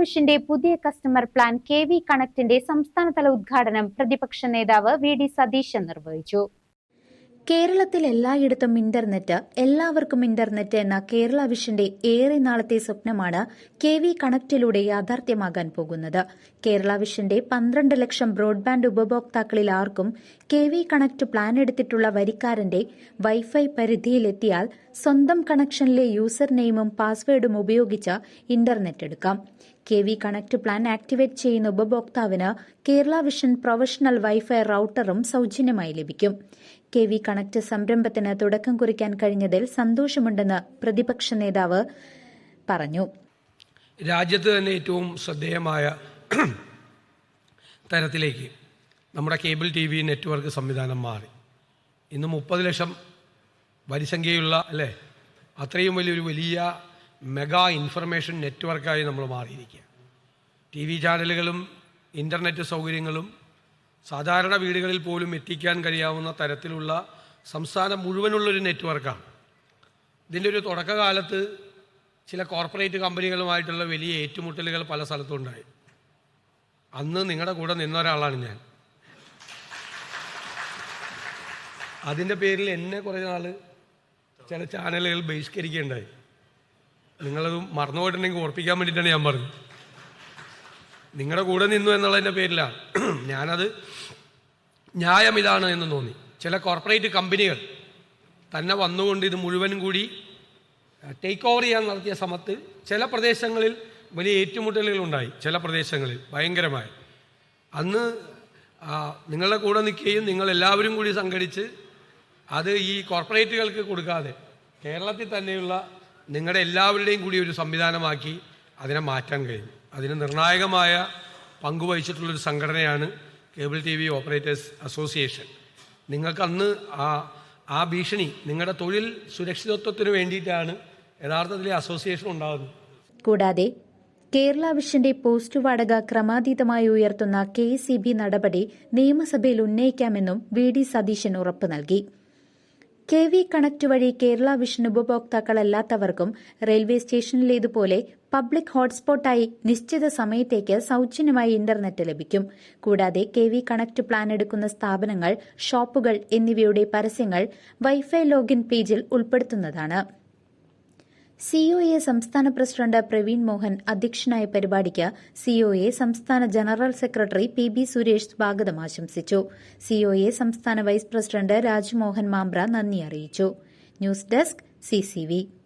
വിഷന്റെ പുതിയ customer plan K V കണക്റ്റിന്റെ സംസ്ഥാനതല ഉദ്ഘാടനം പ്രതിപക്ഷ നേതാവ് വി ഡി സതീശൻ നിർവഹിച്ചു. കേരളത്തിൽ എല്ലായിടത്തും ഇന്റർനെറ്റ് എല്ലാവർക്കും ഇന്റർനെറ്റ് എന്ന കേരള വിഷന്റെ ഏറെ നാളത്തെ സ്വപ്നമാണ് കെ വി കണക്റ്റിലൂടെ യാഥാർത്ഥ്യമാകാൻ പോകുന്നത്. കേരള വിഷന്റെ പന്ത്രണ്ട് ലക്ഷം ബ്രോഡ്ബാൻഡ് ഉപഭോക്താക്കളിൽ ആർക്കും കെ വി കണക്ട് പ്ലാൻ എടുത്തിട്ടുള്ള വരിക്കാരന്റെ വൈഫൈ പരിധിയിലെത്തിയാൽ സ്വന്തം കണക്ഷനിലെ യൂസർ നെയിമും പാസ്വേഡും ഉപയോഗിച്ച് ഇന്റർനെറ്റ് എടുക്കാം. K V connect plan activate ചെയ്യുന്ന ഉപഭോക്താവിന് കേരള വിഷൻ പ്രൊഫഷണൽ വൈഫൈ റൌട്ടറും സൌജന്യമായി ലഭിക്കും. കെ വി കണക്ട് സംരംഭത്തിന് തുടക്കം കുറിക്കാൻ കഴിഞ്ഞതിൽ സന്തോഷമുണ്ടെന്ന് പ്രതിപക്ഷ നേതാവ് പറഞ്ഞു. രാജ്യത്ത് തന്നെ ഏറ്റവും ശ്രദ്ധേയമായ തരത്തിലേക്ക് നമ്മുടെ കേബിൾ ടി വി നെറ്റ്വർക്ക് സംവിധാനം മാറി. ഇന്ന് മുപ്പത് ലക്ഷം വരിസംഖ്യയുള്ള അല്ലേ? അത്രയും വലിയൊരു വലിയ മെഗാ ഇൻഫർമേഷൻ നെറ്റ്വർക്കായി നമ്മൾ മാറിയിരിക്കുക ടി വി ചാനലുകളും ഇന്റർനെറ്റ് സൗകര്യങ്ങളും സാധാരണ വീടുകളിൽ പോലും എത്തിക്കാൻ കഴിയാവുന്ന തരത്തിലുള്ള സംസ്ഥാനം മുഴുവനുള്ളൊരു നെറ്റ്വർക്കാണ്. ഇതിന്റെ ഒരു തുടക്കകാലത്ത് ചില കോർപ്പറേറ്റ് കമ്പനികളുമായിട്ടുള്ള വലിയ ഏറ്റുമുട്ടലുകൾ പല സ്ഥലത്തും ഉണ്ടായി അന്ന് നിങ്ങളുടെ കൂടെ നിന്ന ഒരാളാണ് ഞാൻ. അതിന്റെ പേരിൽ എന്നെ കുറേ നാൾ ചില ചാനലുകൾ ബഹിഷ്കരിക്കുകയുണ്ടായി. നിങ്ങളത് മറന്നുപോയിട്ടുണ്ടെങ്കിൽ ഓർപ്പിക്കാൻ വേണ്ടിയിട്ടാണ് ഞാൻ പറഞ്ഞത്. നിങ്ങളുടെ കൂടെ നിന്നു എന്നുള്ളതിന്റെ പേരിലാണ്. ഞാനത് ന്യായം ഇതാണ് എന്ന് തോന്നി. ചില കോർപ്പറേറ്റ് കമ്പനികൾ തന്നെ വന്നുകൊണ്ട് ഇത് മുഴുവനും കൂടി ടേക്ക് ഓവർ ചെയ്യാൻ നടത്തിയ സമയത്ത് ചില പ്രദേശങ്ങളിൽ വലിയ ഏറ്റുമുട്ടലുകൾ ഉണ്ടായി. ചില പ്രദേശങ്ങളിൽ ഭയങ്കരമായി. അന്ന് നിങ്ങളുടെ കൂടെ നിൽക്കുകയും നിങ്ങൾ എല്ലാവരും കൂടി സംഘടിച്ച് അത് ഈ കോർപ്പറേറ്റുകൾക്ക് കൊടുക്കാതെ കേരളത്തിൽ തന്നെയുള്ള നിങ്ങളുടെ എല്ലാവരുടെയും കൂടി ഒരു സംവിധാനമാക്കി അതിനെ മാറ്റാൻ കഴിയും അതിന് നിർണായകമായ പങ്കുവഹിച്ചിട്ടുള്ളൊരു സംഘടനയാണ് cable T V operators association. നിങ്ങൾക്ക് അന്ന് ആ ആ ഭീഷണി നിങ്ങളുടെ തൊഴിൽ സുരക്ഷിതത്വത്തിന് വേണ്ടിയിട്ടാണ് യഥാർത്ഥത്തിൽ അസോസിയേഷൻ ഉണ്ടാകുന്നത് കൂടാതെ കേരള വിഷന്റെ പോസ്റ്റ് വാടക ക്രമാതീതമായി ഉയർത്തുന്ന കെ നടപടി നിയമസഭയിൽ ഉന്നയിക്കാമെന്നും വി ഡി സതീശൻ ഉറപ്പു നൽകി. കെ വി കണക്ട് വഴി കേരള വിഷൻ ഉപഭോക്താക്കളല്ലാത്തവർക്കും റെയിൽവേ സ്റ്റേഷനിലേതുപോലെ പബ്ലിക് ഹോട്ട്സ്പോട്ടായി നിശ്ചിത സമയത്തേക്ക് സൌജന്യമായി ഇന്റർനെറ്റ് ലഭിക്കും. കൂടാതെ കെ വി കണക്ട് പ്ലാൻ എടുക്കുന്ന സ്ഥാപനങ്ങൾ ഷോപ്പുകൾ എന്നിവയുടെ പരസ്യങ്ങൾ വൈഫൈ ലോഗിൻ പേജിൽ ഉൾപ്പെടുത്തുന്നതാണ്. സിഒഎ സംസ്ഥാന പ്രസിഡന്റ് പ്രവീൺ മോഹൻ അധ്യക്ഷനായ പരിപാടിക്ക് സിഒഎ സംസ്ഥാന general secretary P B Suresh സ്വാഗതം ആശംസിച്ചു. സിഒഎ സംസ്ഥാന വൈസ് പ്രസിഡന്റ് രാജ്മോഹൻ മാംബ്ര നന്ദി അറിയിച്ചു. News desk CCV